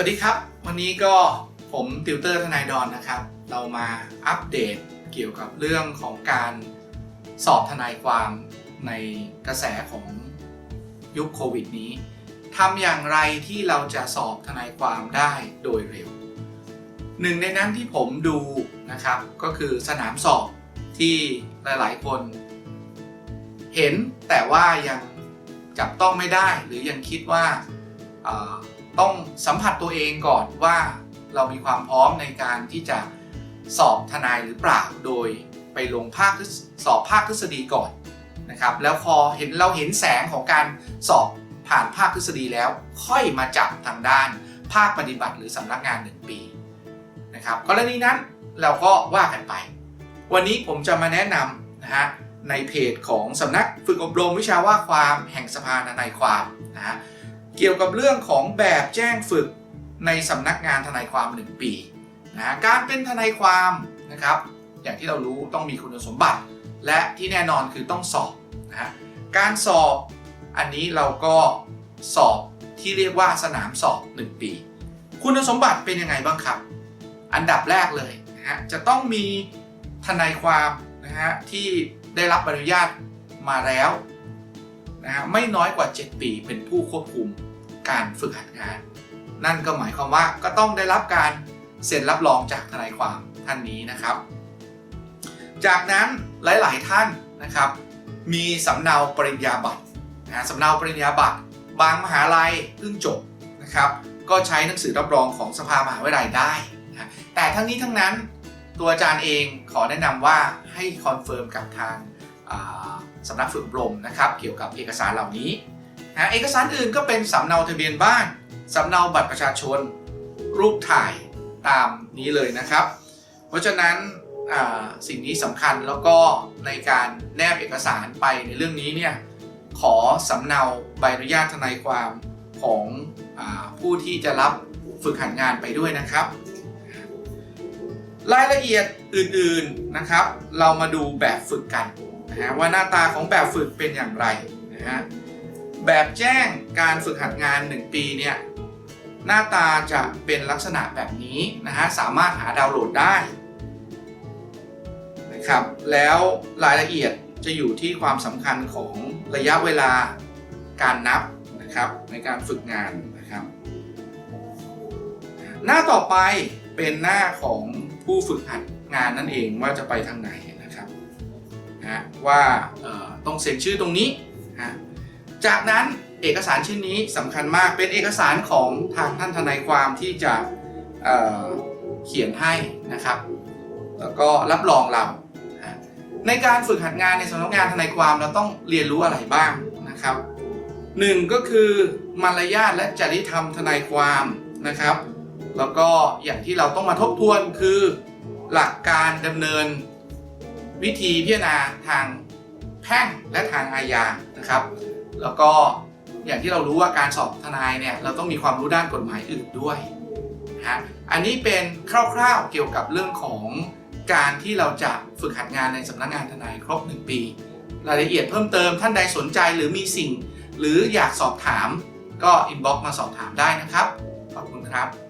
วัสดีครับ วันนี้ก็ผมติวเตอร์ทนายดอนนะครับ เรามาอัปเดตเกี่ยวกับเรื่องของการสอบทนายความในกระแสของยุคโควิดนี้ทำอย่างไรที่เราจะสอบทนายความได้โดยเร็ว หนึ่งในนั้นที่ผมดูนะครับ ก็คือสนามสอบที่หลาย ๆ คน เห็นแต่ว่ายังจับต้องไม่ได้หรือยังคิดว่า ต้องสัมผัสตัวเองก่อนว่าเรามีความพร้อมในการที่จะสอบทนายหรือเปล่าโดยไปลงภาคสอบภาคทฤษฎีก่อนนะครับ แล้วพอเห็นเราเห็นแสงของการสอบผ่านภาคทฤษฎีแล้ว ค่อยมาจับทางด้านภาคปฏิบัติหรือสำนักงาน 1 ปีนะครับกรณีนั้นเราก็ว่ากันไป วันนี้ผมจะมาแนะนำนะฮะในเพจของสำนักฝึกอบรมวิชาว่าความแห่งสภาทนายความนะฮะ เกี่ยวกับเรื่องของแบบแจ้งฝึกในสำนักงานทนายความ 1 ปีนะการเป็นทนายความนะครับ อย่างที่เรารู้ต้องมีคุณสมบัติ และที่แน่นอนคือต้องสอบนะฮะการสอบอันนี้เราก็สอบที่เรียกว่าสนามสอบ 1 ปี คุณสมบัติเป็นยังไงบ้างครับ อันดับแรกเลยนะฮะจะต้องมีทนายความนะฮะที่ได้รับอนุญาตมาแล้ว นะฮะไม่น้อยกว่า 7 ปีเป็นผู้ควบคุมการฝึกหัดงาน นั่นก็หมายความว่าก็ต้องได้รับการเซ็นรับรองจากทนายความท่านนี้นะครับ จากนั้นหลาย ๆ ท่านนะครับ มีสำเนาปริญญาบัตรนะสำเนาปริญญาบัตร บางมหาลัยเพิ่งจบนะครับ ก็ใช้หนังสือรับรองของสภามหาวิทยาลัยได้นะแต่ทั้งนี้ทั้งนั้นตัวอาจารย์เองขอแนะนำว่าให้คอนเฟิร์มกับทางา สำนักฝึกอบรมนะครับเกี่ยวกับเอกสารเหล่านี้นะเอกสารอื่นก็เป็นสำเนาทะเบียนบ้านสำเนาบัตรประชาชน รูปถ่ายตามนี้เลยนะครับ เพราะฉะนั้นสิ่งนี้สำคัญแล้วก็ในการแนบเอกสารไปในเรื่องนี้เนี่ยขอสำเนาใบอนุญาตทนายความของอผู้ที่จะรับฝึกหัดงานไปด้วยนะครับ รายละเอียดอื่นๆนะครับ เรามาดูแบบฝึกกัน นะฮะว่าหน้าตาของแบบฝึกเป็นอย่างไรนะฮะแบบแจ้งการฝึกหัดงาน 1 ปีเนี่ยหน้าตาจะเป็นลักษณะแบบนี้นะฮะสามารถหาดาวน์โหลดได้นะครับแล้วรายละเอียดจะอยู่ที่ความสำคัญของระยะเวลาการนับนะครับในการฝึกงานนะครับ หน้าต่อไปเป็นหน้าของผู้ฝึกหัดงานนั่นเองว่าจะไปทางไหนะว่าต้องเซ็นชื่อตรงนี้นะจากนั้นเอกสารชิ้นนี้สำคัญมากเป็นเอกสารของทางท่านทนายความที่จะเเขียนให้นะครับ แล้วก็รับรองเราในการฝึกหัดงานในสำนักงานทนายความเราต้องเรียนรู้อะไรบ้างนะครับหนึ่งก็คือมารยาทและจริยธรรมทนายความนะครับ แล้วก็อย่างที่เราต้องมาทบทวนคือหลักการดำเนิน วิธีพิจารณาทางแพ่งและทางอาญานะครับ แล้วก็อย่างที่เรารู้ว่าการสอบทนายเนี่ยเราต้องมีความรู้ด้านกฎหมายอื่นด้วยฮะอันนี้เป็นคร่าวๆเกี่ยวกับเรื่องของการที่เราจะฝึกหัดงานในสำนักงานทนายครบ 1 ปี รายละเอียดเพิ่มเติมท่านใดสนใจหรือมีสิ่ง หรืออยากสอบถามก็อินบ็อกซ์มาสอบถามได้นะครับ ขอบคุณครับ